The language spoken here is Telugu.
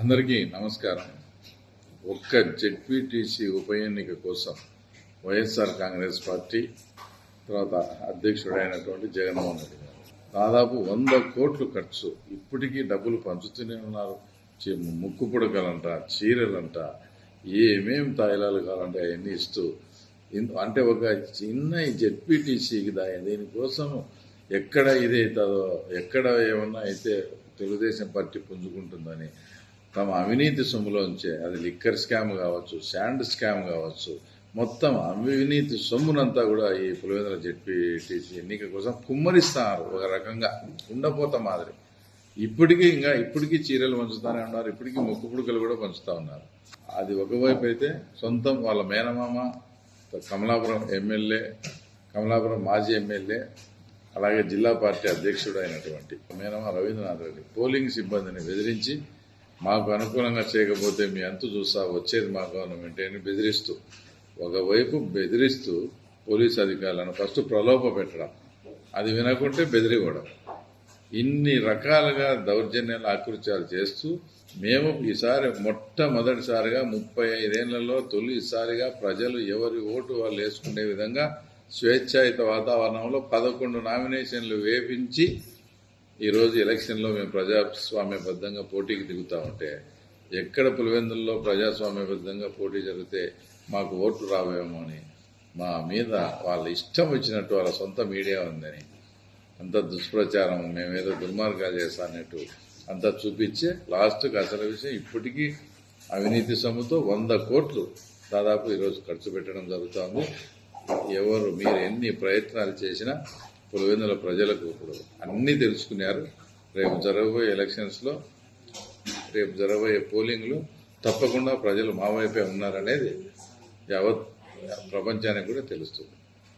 అందరికీ నమస్కారం. ఒక్క జెడ్పీటీసీ ఉప ఎన్నిక కోసం వైఎస్ఆర్ కాంగ్రెస్ పార్టీ తర్వాత అధ్యక్షుడైనటువంటి జగన్మోహన్ రెడ్డి గారు. దాదాపు వంద కోట్లు ఖర్చు. ఇప్పటికీ డబ్బులు పంచుతూనే ఉన్నారు. ముక్కు పుడకలంట చీరలంట ఏమేం తాయిలాలు కావాలంటే అవన్నీ ఇస్తూ అంటే ఒక చిన్న జెడ్పీటీసీకి దాని దీనికోసం ఎక్కడ ఇదైతుందో ఎక్కడ ఏమన్నా అయితే తెలుగుదేశం పార్టీ పుంజుకుంటుందని తమ అవినీతి సొమ్ములోంచే అది లిక్కర్ స్కామ్ కావచ్చు శాండ్ స్కామ్ కావచ్చు మొత్తం అవినీతి సొమ్మునంతా కూడా ఈ పులివెందుల జెడ్పీటీసీ ఎన్నిక కోసం కుమ్మరిస్తున్నారు ఒక రకంగా. ఉండపోత మాదిరి. ఇప్పటికీ ఇంకా ఇప్పటికీ చీరలు పంచుతానే ఉన్నారు ఇప్పటికీ ముక్కు పుడకలు కూడా పంచుతా ఉన్నారు. అది ఒకవైపు అయితే సొంతం వాళ్ళ మేనమామ కమలాపురం ఎమ్మెల్యే కమలాపురం మాజీ ఎమ్మెల్యే అలాగే జిల్లా పార్టీ అధ్యక్షుడు అయినటువంటి మేనమా రవీంద్రనాథ్ రెడ్డి పోలింగ్ సిబ్బందిని బెదిరించి మాకు అనుకూలంగా చేయకపోతే మీ అంతు చూసా వచ్చేది మా గవర్నమెంట్ అని బెదిరిస్తూ ఒకవైపు బెదిరిస్తూ పోలీస్ అధికారులను ఫస్ట్ ప్రలోభ పెట్టడం అది వినకుంటే బెదిరివ్వడం. ఇన్ని రకాలుగా దౌర్జన్యాలు ఆకృత్యాలు చేస్తూ మేము ఈసారి మొట్టమొదటిసారిగా ముప్పై ఐదేళ్ళలో తొలిసారిగా ప్రజలు ఎవరి ఓటు వాళ్ళు వేసుకునే విధంగా స్వేచ్ఛాయుత వాతావరణంలో పదకొండు నామినేషన్లు వేపించి ఈరోజు ఎలక్షన్లో మేము ప్రజాస్వామ్యబద్ధంగా పోటీకి దిగుతా ఉంటే ఎక్కడ పులివెందుల్లో ప్రజాస్వామ్యబద్ధంగా పోటీ జరిగితే మాకు ఓట్లు రావేమో అని మా మీద వాళ్ళ ఇష్టం వచ్చినట్టు వాళ్ళ సొంత మీడియా ఉందని అంత దుష్ప్రచారం మేమేదో దుర్మార్గాలు చేస్తా అన్నట్టు అంతా చూపించే లాస్ట్కి అసలు విషయం ఇప్పటికీ అవినీతి సొమ్ముతో వంద కోట్లు దాదాపు ఈరోజు ఖర్చు పెట్టడం జరుగుతోంది. ఎవరు మీరు ఎన్ని ప్రయత్నాలు చేసినా పులివెందుల ప్రజలకు ఇప్పుడు అన్నీ తెలుసుకున్నారు. రేపు జరగబోయే ఎలక్షన్స్లో రేపు జరగబోయే పోలింగ్లు తప్పకుండా ప్రజలు మా వైపే ఉన్నారనేది యావత్ ప్రపంచానికి కూడా తెలుస్తుంది.